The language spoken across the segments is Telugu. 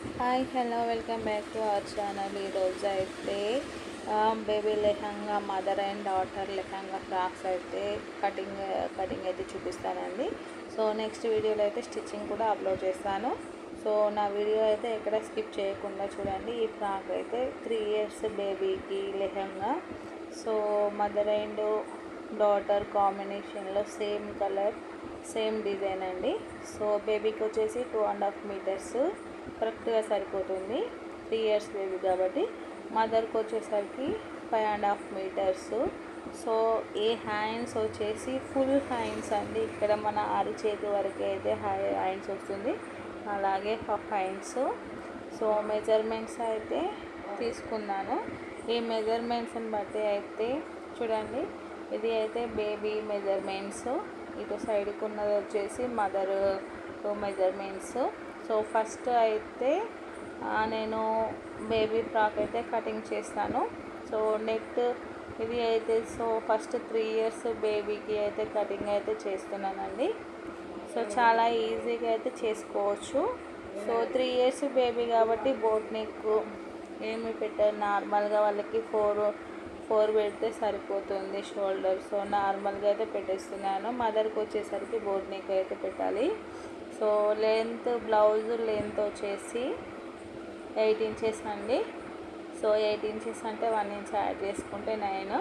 Hi hello welcome back to our channel. ఈరోజు అయితే baby lehenga mother and daughter lehenga frocks అయితే కటింగ్ కటింగ్ అయితే చూపిస్తానండి. సో నెక్స్ట్ వీడియోలో అయితే స్టిచ్చింగ్ కూడా అప్లోడ్ చేస్తాను. సో నా వీడియో అయితే ఎక్కడ స్కిప్ చేయకుండా చూడండి. ఈ ఫ్రాక్ అయితే త్రీ ఇయర్స్ బేబీకి lehenga. So mother and daughter కాంబినేషన్లో సేమ్ కలర్ సేమ్ డిజైన్ అండి. సో బేబీకి వచ్చేసి టూ అండ్ హాఫ్ మీటర్స్. కరెక్ట్గా సరిపోతుంది. త్రీ ఇయర్స్ బేబీ కాబట్టి మదర్కి వచ్చేసరికి five and half metres. So ఈ హ్యాండ్స్ వచ్చేసి ఫుల్ హ్యాండ్స్ అండి. ఇక్కడ మన అరిచేతి వరకు అయితే హ్యాండ్స్ వస్తుంది. అలాగే హాఫ్ హ్యాండ్స్. సో మెజర్మెంట్స్ అయితే తీసుకున్నాను. ఈ మెజర్మెంట్స్ని బట్టి అయితే చూడండి. ఇది అయితే బేబీ మెజర్మెంట్స్. ఇటు సైడ్కి ఉన్నది వచ్చేసి మదర్ మెజర్మెంట్స్. సో ఫస్ట్ అయితే నేను బేబీ ఫ్రాక్ అయితే కటింగ్ చేస్తాను. సో నెక్ ఇది అయితే సో ఫస్ట్ త్రీ ఇయర్స్ బేబీకి అయితే కటింగ్ అయితే చేస్తున్నానండి. సో చాలా ఈజీగా అయితే చేసుకోవచ్చు. సో త్రీ ఇయర్స్ బేబీ కాబట్టి బోట్ నెక్ ఏమి పెట్టారు నార్మల్గా వాళ్ళకి ఫోర్ ఫోర్ పెడితే సరిపోతుంది షోల్డర్. సో నార్మల్గా అయితే పెట్టేస్తున్నాను. మదర్కి వచ్చేసరికి బోట్ నెక్ అయితే పెట్టాలి. సో లెంత్ బ్లౌజ్ లెంత్ వచ్చేసి ఎయిట్ ఇంచెస్ అండి. సో ఎయిట్ ఇంచెస్ అంటే వన్ ఇంచ్ యాడ్ చేసుకుంటే నైన్.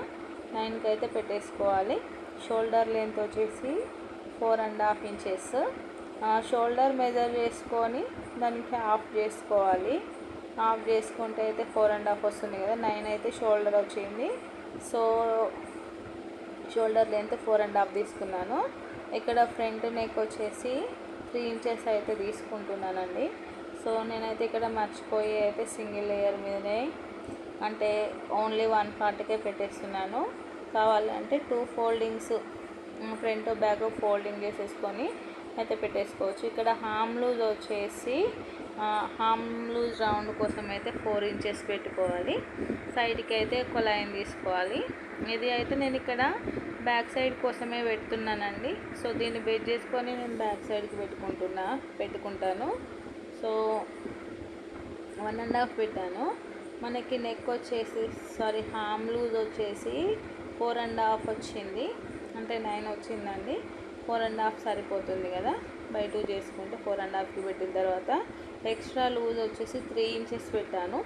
నైన్కి అయితే పెట్టేసుకోవాలి. షోల్డర్ లెంత్ వచ్చేసి four and half inches. Shoulder measure చేసుకొని దానికి హాఫ్ చేసుకోవాలి. హాఫ్ చేసుకుంటే అయితే ఫోర్ అండ్ హాఫ్ వస్తుంది కదా నైన్ అయితే షోల్డర్ వచ్చింది. So shoulder length four and half తీసుకున్నాను. ఇక్కడ ఫ్రంట్ నెక్ వచ్చేసి త్రీ ఇంచెస్ అయితే తీసుకుంటున్నానండి. సో నేనైతే ఇక్కడ మర్చిపోయి అయితే సింగిల్ లేయర్ మీదనే అంటే ఓన్లీ వన్ పార్ట్కే పెట్టేస్తున్నాను. కావాలంటే two foldings front back folding చేసేసుకొని అయితే పెట్టేసుకోవచ్చు. ఇక్కడ హామ్ లూజ్ వచ్చేసి హామ్ లూజ్ రౌండ్ కోసం అయితే ఫోర్ ఇంచెస్ పెట్టుకోవాలి. సైడ్కి అయితే ఒక లైన్ తీసుకోవాలి. ఇది అయితే నేను ఇక్కడ బ్యాక్ సైడ్ కోసమే పెడుతున్నానండి. సో దీన్ని బెడ్ చేసుకొని నేను బ్యాక్ సైడ్కి పెట్టుకుంటున్నా పెట్టుకుంటాను. సో వన్ అండ్ హాఫ్ పెట్టాను. మనకి నెక్ వచ్చేసి సారీ హామ్ లూజ్ వచ్చేసి ఫోర్ అండ్ హాఫ్ వచ్చింది. అంటే నైన్ వచ్చిందండి. ఫోర్ అండ్ హాఫ్ సరిపోతుంది కదా. బై టూ చేసుకుంటే ఫోర్ అండ్ హాఫ్కి పెట్టిన తర్వాత ఎక్స్ట్రా లూజ్ వచ్చేసి త్రీ ఇంచెస్ పెట్టాను.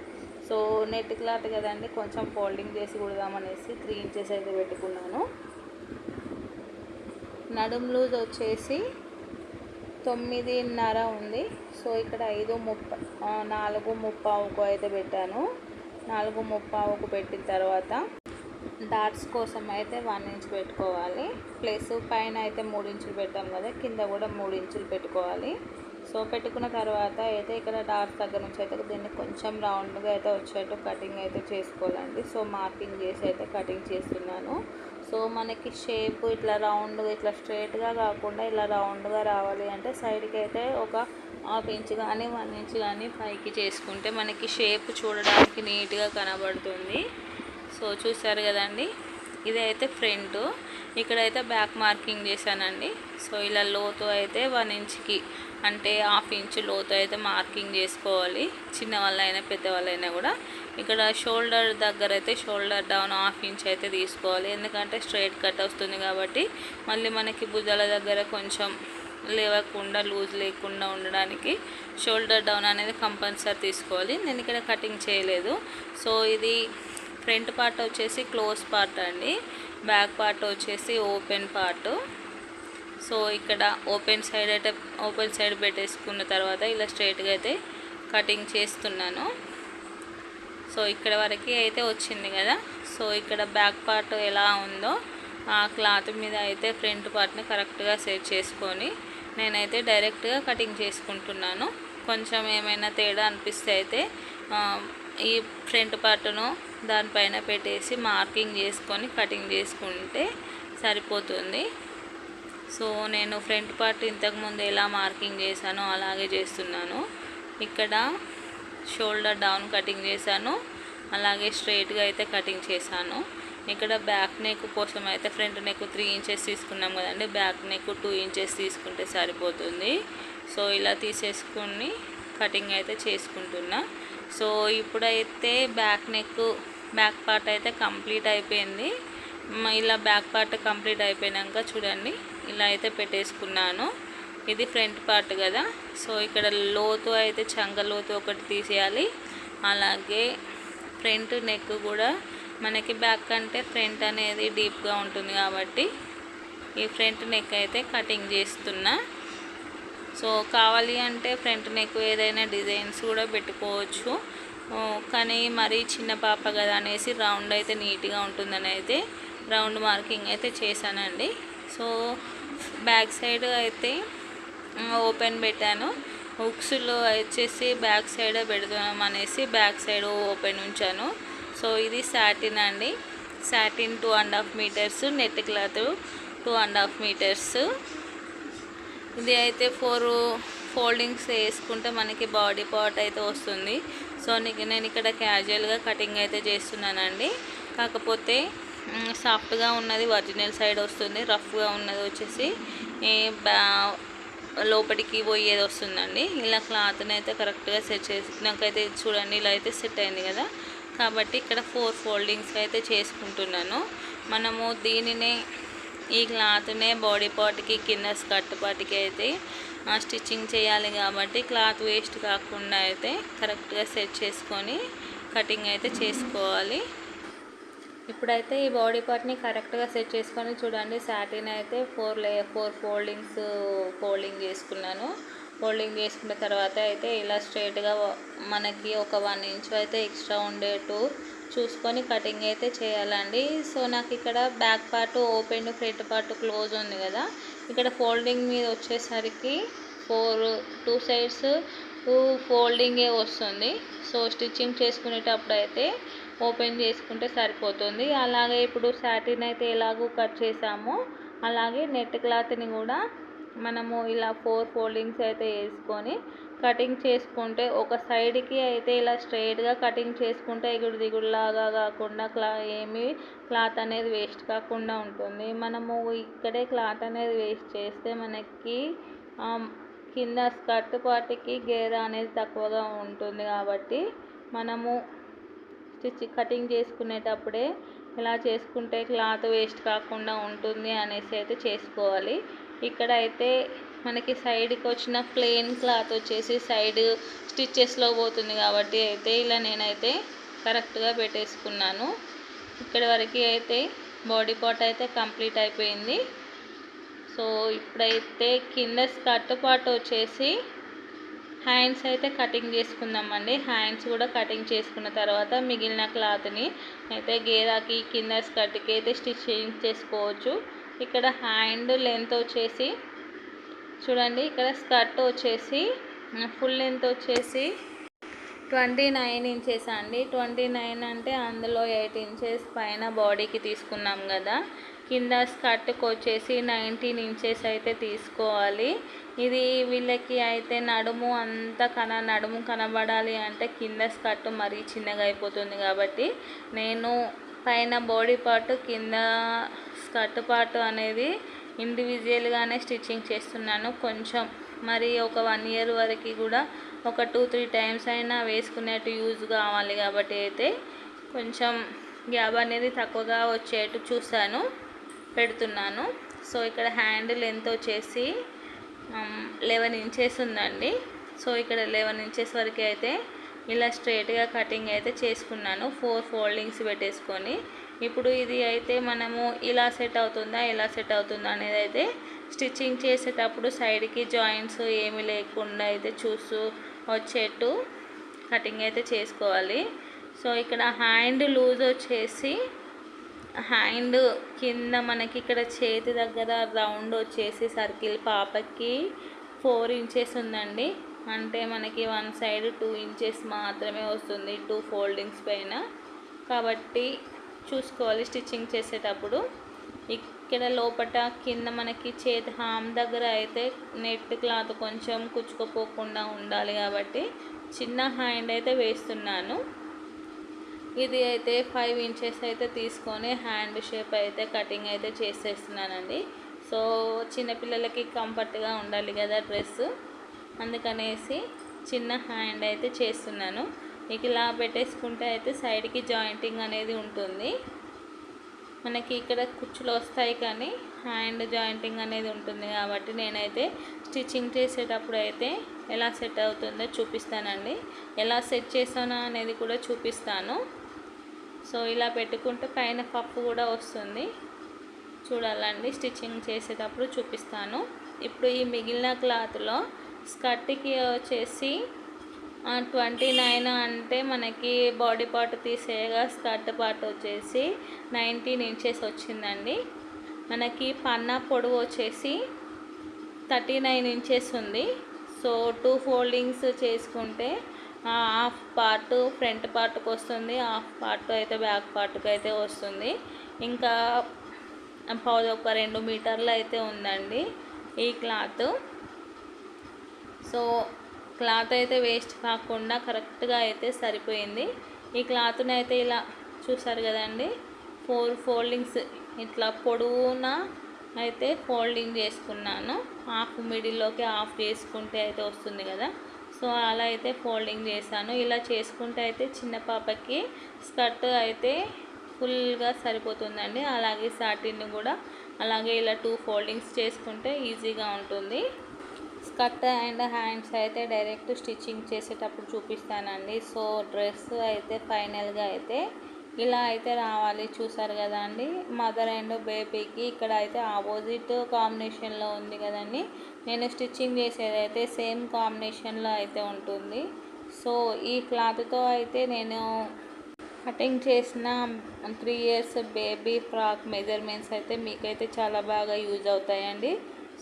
సో నెట్ క్లాత్ కదండి కొంచెం ఫోల్డింగ్ చేసి కుడదామనేసి త్రీ ఇంచెస్ అయితే పెట్టుకున్నాను. నడుం లూజ్ వచ్చేసి తొమ్మిదిన్నర ఉంది. సో ఇక్కడ ఐదు ముప్ప నాలుగు ముప్పావుకు అయితే పెట్టాను. నాలుగు ముప్పావుకు పెట్టిన తర్వాత డాట్స్ కోసం అయితే వన్ ఇంచ్ పెట్టుకోవాలి. ప్లస్ పైన అయితే మూడు ఇంచులు పెట్టాం కదా కింద కూడా మూడు ఇంచులు పెట్టుకోవాలి. సో పెట్టుకున్న తర్వాత అయితే ఇక్కడ డార్క్ దగ్గర నుంచి అయితే దీన్ని కొంచెం రౌండ్గా అయితే వచ్చేట్టు కటింగ్ అయితే చేసుకోవాలండి. సో మార్కింగ్ చేసి అయితే కటింగ్ చేస్తున్నాను. సో మనకి షేప్ ఇట్లా రౌండ్గా ఇట్లా స్ట్రైట్గా కాకుండా ఇలా రౌండ్గా రావాలి అంటే సైడ్కి అయితే ఒక హాఫ్ ఇంచ్ కానీ వన్ ఇంచ్ కానీ పైకి చేసుకుంటే మనకి షేప్ చూడడానికి నీట్గా కనబడుతుంది. సో చూసారు కదండి? ఇదైతే ఫ్రంట్. ఇక్కడైతే బ్యాక్ మార్కింగ్ చేశానండి. సో ఇలా లోతు అయితే వన్ ఇంచ్కి అంటే హాఫ్ ఇంచ్ లోతు అయితే మార్కింగ్ చేసుకోవాలి. చిన్న వాళ్ళైనా పెద్ద వాళ్ళైనా కూడా. ఇక్కడ షోల్డర్ దగ్గర అయితే షోల్డర్ డౌన్ హాఫ్ ఇంచ్ అయితే తీసుకోవాలి. ఎందుకంటే స్ట్రైట్ కట్ వస్తుంది కాబట్టి. మళ్ళీ మనకి భుజాల దగ్గర కొంచెం లేవకుండా లూజ్ లేకుండా ఉండడానికి షోల్డర్ డౌన్ అనేది కంపల్సరీ తీసుకోవాలి. నేను ఇక్కడ కటింగ్ చేయలేదు. సో ఇది ఫ్రంట్ పార్ట్ వచ్చేసి క్లోజ్ పార్ట్ అండి. బ్యాక్ పార్ట్ వచ్చేసి ఓపెన్ పార్ట్. సో ఇక్కడ ఓపెన్ సైడ్ అయితే ఓపెన్ సైడ్ పెట్టేసుకున్న తర్వాత ఇలా స్ట్రైట్గా అయితే కటింగ్ చేస్తున్నాను. సో ఇక్కడ వరకు అయితే వచ్చింది కదా. సో ఇక్కడ బ్యాక్ పార్ట్ ఎలా ఉందో ఆ క్లాత్ మీద అయితే ఫ్రంట్ పార్ట్ని కరెక్ట్గా సెట్ చేసుకొని నేనైతే డైరెక్ట్గా కటింగ్ చేసుకుంటున్నాను. కొంచెం ఏమైనా తేడా అనిపిస్తే అయితే ఈ ఫ్రంట్ పార్ట్ను దానిపైన పెట్టేసి మార్కింగ్ చేసుకొని కటింగ్ చేసుకుంటే సరిపోతుంది. సో నేను ఫ్రంట్ పార్ట్ ఇంతకుముందు ఎలా మార్కింగ్ చేశానో అలాగే చేస్తున్నాను. ఇక్కడ షోల్డర్ డౌన్ కటింగ్ చేశాను. అలాగే స్ట్రైట్గా అయితే కటింగ్ చేశాను. ఇక్కడ బ్యాక్ నెక్ కోసం అయితే ఫ్రంట్ నెక్ త్రీ ఇంచెస్ తీసుకున్నాం కదండి. బ్యాక్ నెక్ టూ ఇంచెస్ తీసుకుంటే సరిపోతుంది. సో ఇలా తీసేసుకుని కటింగ్ అయితే చేసుకుంటున్నా. సో ఇప్పుడైతే బ్యాక్ నెక్ బ్యాక్ పార్ట్ అయితే కంప్లీట్ అయిపోయింది. ఇలా బ్యాక్ పార్ట్ కంప్లీట్ అయిపోయినాక చూడండి ఇలా అయితే పెట్టేసుకున్నాను. ఇది ఫ్రంట్ పార్ట్ కదా సో ఇక్కడ లోతు అయితే చంగ లోతు ఒకటి తీసేయాలి. అలాగే ఫ్రంట్ నెక్ కూడా మనకి బ్యాక్ అంటే ఫ్రంట్ అనేది డీప్గా ఉంటుంది కాబట్టి ఈ ఫ్రంట్ నెక్ అయితే కటింగ్ చేస్తున్నా. సో కావాలి అంటే ఫ్రంట్ నెక్ ఏదైనా డిజైన్స్ కూడా పెట్టుకోవచ్చు. కానీ మరీ చిన్న పాప కదా అనేసి రౌండ్ అయితే నీట్గా ఉంటుందని అయితే రౌండ్ మార్కింగ్ అయితే చేశానండి. సో బ్యాక్ సైడ్ అయితే ఓపెన్ పెట్టాను. హుక్స్లో వచ్చేసి బ్యాక్ సైడ్ పెడుతున్నాం అనేసి బ్యాక్ సైడ్ ఓపెన్ ఉంచాను. సో ఇది సాటిన్ అండి. Satin two and half metres net cloth two and half metres. ఇది అయితే ఫోర్ ఫోల్డింగ్స్ వేసుకుంటే మనకి బాడీ పార్ట్ అయితే వస్తుంది. సో నీకు నేను ఇక్కడ క్యాజువల్గా కటింగ్ అయితే చేస్తున్నానండి. కాకపోతే సాఫ్ట్గా ఉన్నది ఒరిజినల్ సైడ్ వస్తుంది. రఫ్గా ఉన్నది వచ్చేసి బ్యా లోపలికి పోయేది వస్తుందండి. ఇలా క్లాత్ని అయితే కరెక్ట్గా సెట్ చేసి నాకైతే చూడండి ఇలా అయితే సెట్ అయింది కదా. కాబట్టి ఇక్కడ ఫోర్ ఫోల్డింగ్స్ అయితే చేసుకుంటున్నాను. మనము దీనినే ఈ క్లాత్నే బాడీ పార్ట్కి కింద స్కర్ట్ పార్ట్కి అయితే స్టిచ్చింగ్ చేయాలి కాబట్టి క్లాత్ వేస్ట్ కాకుండా అయితే కరెక్ట్గా సెట్ చేసుకొని కటింగ్ అయితే చేసుకోవాలి. ఇప్పుడైతే ఈ బాడీ పార్ట్ని కరెక్ట్గా సెట్ చేసుకొని చూడండి సాటిన్ అయితే ఫోర్ లే ఫోర్ ఫోల్డింగ్స్ ఫోల్డింగ్ చేసుకున్నాను. ఫోల్డింగ్ చేసుకున్న తర్వాత అయితే ఇలా స్ట్రైట్గా మనకి ఒక వన్ ఇంచ్ అయితే ఎక్స్ట్రా ఉండేట్టు చూసుకొని కటింగ్ అయితే చేయాలండి. సో నాకు ఇక్కడ back part open front part close ఉంది కదా. ఇక్కడ ఫోల్డింగ్ మీద వచ్చేసరికి ఫోర్ టూ సైడ్స్ ఫోల్డింగే వస్తుంది. సో స్టిచ్చింగ్ చేసుకునేటప్పుడు అయితే ఓపెన్ చేసుకుంటే సరిపోతుంది. అలాగే ఇప్పుడు శాటిన్ అయితే ఎలాగో కట్ చేసామో అలాగే నెట్ క్లాత్ని కూడా మనము ఇలా ఫోర్ ఫోల్డింగ్స్ అయితే వేసుకొని కటింగ్ చేసుకుంటే ఒక సైడ్కి అయితే ఇలా స్ట్రైట్గా కటింగ్ చేసుకుంటే ఎగుడు దిగుడులాగా కాకుండా క్లా ఏమి క్లాత్ అనేది వేస్ట్ కాకుండా ఉంటుంది. మనము ఇక్కడే క్లాత్ అనేది వేస్ట్ చేస్తే మనకి కింద స్కర్ట్ పాటికి గేర అనేది తక్కువగా ఉంటుంది కాబట్టి మనము స్టిచ్ కటింగ్ చేసుకునేటప్పుడే ఇలా చేసుకుంటే క్లాత్ వేస్ట్ కాకుండా ఉంటుంది అనేసి అయితే చేసుకోవాలి. ఇక్కడ అయితే మనకి సైడ్కి వచ్చిన ప్లెయిన్ క్లాత్ వచ్చేసి సైడ్ స్టిచ్చెస్లో పోతుంది కాబట్టి అయితే ఇలా నేనైతే కరెక్ట్గా పెట్టేసుకున్నాను. ఇక్కడ వరకు అయితే బాడీ పార్ట్ అయితే కంప్లీట్ అయిపోయింది. సో ఇప్పుడైతే కింద స్కర్ట్ పార్ట్ వచ్చేసి హ్యాండ్స్ అయితే కటింగ్ చేసుకుందామండి. హ్యాండ్స్ కూడా కటింగ్ చేసుకున్న తర్వాత మిగిలిన క్లాత్ని అయితే గేదాకి కింద స్కర్ట్కి అయితే స్టిచ్చింగ్ చేసుకోవచ్చు. ఇక్కడ హ్యాండ్ లెంత్ వచ్చేసి చూడండి ఇక్కడ స్కర్ట్ వచ్చేసి ఫుల్ లెంత్ వచ్చేసి ట్వంటీ నైన్ ఇంచెస్ అండి. ట్వంటీ నైన్ అంటే అందులో ఎయిట్ ఇంచెస్ పైన బాడీకి తీసుకున్నాం కదా. కింద స్కర్ట్కి వచ్చేసి నైన్టీన్ ఇంచెస్ అయితే తీసుకోవాలి. ఇది వీళ్ళకి అయితే నడుము అంతా కన నడుము కనబడాలి అంటే కింద స్కర్ట్ మరీ చిన్నగా అయిపోతుంది కాబట్టి నేను పైన బాడీ పార్ట్ కింద స్కర్ట్ పార్ట్ అనేది ఇండివిజువల్గానే స్టిచ్చింగ్ చేస్తున్నాను కొంచెం. మరి ఒక వన్ ఇయర్ వరకు కూడా ఒక టూ త్రీ టైమ్స్ అయినా వేసుకునేట్టు యూజ్ కావాలి కాబట్టి అయితే కొంచెం గ్యాబ్ అనేది తక్కువగా వచ్చేట్టు చూశాను పెడుతున్నాను. సో ఇక్కడ హ్యాండ్ లెంత్ వచ్చేసి um, లెవెన్ ఇంచెస్ ఉందండి. సో ఇక్కడ లెవెన్ ఇంచెస్ వరకు అయితే ఇలా స్ట్రైట్గా కటింగ్ అయితే చేసుకున్నాను. ఫోర్ ఫోల్డింగ్స్ పెట్టేసుకొని ఇప్పుడు ఇది అయితే మనము ఇలా సెట్ అవుతుందా ఇలా సెట్ అవుతుందా అనేది అయితే స్టిచ్చింగ్ చేసేటప్పుడు సైడ్కి జాయింట్స్ ఏమీ లేకుండా అయితే చూస్తూ వచ్చేట్టు కటింగ్ అయితే చేసుకోవాలి. సో ఇక్కడ హ్యాండ్ లూజ్ వచ్చేసి హ్యాండ్ కింద మనకి ఇక్కడ చేతి దగ్గర రౌండ్ వచ్చేసి సర్కిల్ పాపకి ఫోర్ ఇంచెస్ ఉందండి. అంటే మనకి వన్ సైడ్ టూ ఇంచెస్ మాత్రమే వస్తుంది టూ ఫోల్డింగ్స్ పైన. కాబట్టి చూసుకోవాలి స్టిచ్చింగ్ చేసేటప్పుడు. ఇక్కడ లోపట కింద మనకి చేతి హామ్ దగ్గర అయితే నెట్ క్లాత్ కొంచెం కుచ్చుకోపోకుండా ఉండాలి కాబట్టి చిన్న హ్యాండ్ అయితే వేస్తున్నాను. ఇది అయితే ఫైవ్ ఇంచెస్ అయితే తీసుకొని హ్యాండ్ షేప్ అయితే కటింగ్ అయితే చేసేస్తున్నానండి. సో చిన్నపిల్లలకి కంఫర్ట్గా ఉండాలి కదా డ్రెస్. అందుకనేసి చిన్న హ్యాండ్ అయితే చేస్తున్నాను. ఇక ఇలా పెట్టేసుకుంటే అయితే సైడ్కి జాయింటింగ్ అనేది ఉంటుంది. మనకి ఇక్కడ కుచ్చులు వస్తాయి కానీ హ్యాండ్ జాయింటింగ్ అనేది ఉంటుంది కాబట్టి నేనైతే స్టిచ్చింగ్ చేసేటప్పుడు అయితే ఎలా సెట్ అవుతుందో చూపిస్తానండి. ఎలా సెట్ చేసానో అనేది కూడా చూపిస్తాను. సో ఇలా పెట్టుకుంటే పైన పప్పు కూడా వస్తుంది. చూడాలండి స్టిచ్చింగ్ చేసేటప్పుడు చూపిస్తాను. ఇప్పుడు ఈ మిగిలిన క్లాత్లో స్కర్ట్కి వచ్చేసి ట్వంటీ నైన్ అంటే మనకి బాడీ పార్ట్ తీసేయగా స్కర్ట్ పార్ట్ వచ్చేసి నైన్టీన్ ఇంచెస్ వచ్చిందండి. మనకి పన్నా పొడవు వచ్చేసి థర్టీ నైన్ ఇంచెస్ ఉంది. సో టూ ఫోల్డింగ్స్ చేసుకుంటే హాఫ్ పార్ట్ ఫ్రంట్ పార్ట్కి వస్తుంది హాఫ్ పార్ట్ అయితే బ్యాక్ పార్ట్కి అయితే వస్తుంది. ఇంకా పౌద ఒక రెండు మీటర్లు అయితే ఉందండి ఈ క్లాత్. సో క్లాత్ అయితే వేస్ట్ కాకుండా కరెక్ట్గా అయితే సరిపోయింది. ఈ క్లాత్ని అయితే ఇలా చూసారు కదండి ఫోర్ ఫోల్డింగ్స్ ఇట్లా పొడవున అయితే ఫోల్డింగ్ చేసుకున్నాను. హాఫ్ మిడిల్లోకి హాఫ్ చేసుకుంటే అయితే వస్తుంది కదా. సో అలా అయితే ఫోల్డింగ్ చేశాను. ఇలా చేసుకుంటే అయితే చిన్న పాపకి స్కర్ట్ అయితే ఫుల్గా సరిపోతుందండి. అలాగే సాటిన్ కూడా అలాగే ఇలా టూ ఫోల్డింగ్స్ చేసుకుంటే ఈజీగా ఉంటుంది. స్కర్ట్ అండ్ హ్యాండ్స్ అయితే డైరెక్ట్ స్టిచ్చింగ్ చేసేటప్పుడు చూపిస్తానండి. సో డ్రెస్ అయితే ఫైనల్గా అయితే ఇలా అయితే రావాలి. చూసారు కదా అండి? మదర్ అండ్ బేబీకి ఇక్కడ అయితే ఆపోజిట్ కాంబినేషన్లో ఉంది కదండి? నేను స్టిచ్చింగ్ చేసేది అయితే సేమ్ కాంబినేషన్లో అయితే ఉంటుంది. సో ఈ క్లాత్తో అయితే నేను కటింగ్ చేసిన three years baby frock measurements అయితే మీకైతే చాలా బాగా యూజ్ అవుతాయండి.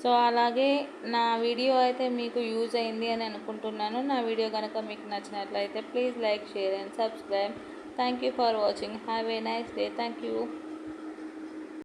సో అలాగే నా వీడియో అయితే మీకు యూజ్ అయింది అని అనుకుంటున్నాను. నా వీడియో కనుక మీకు నచ్చినట్లయితే please like share and subscribe. Thank you for watching have a nice day thank you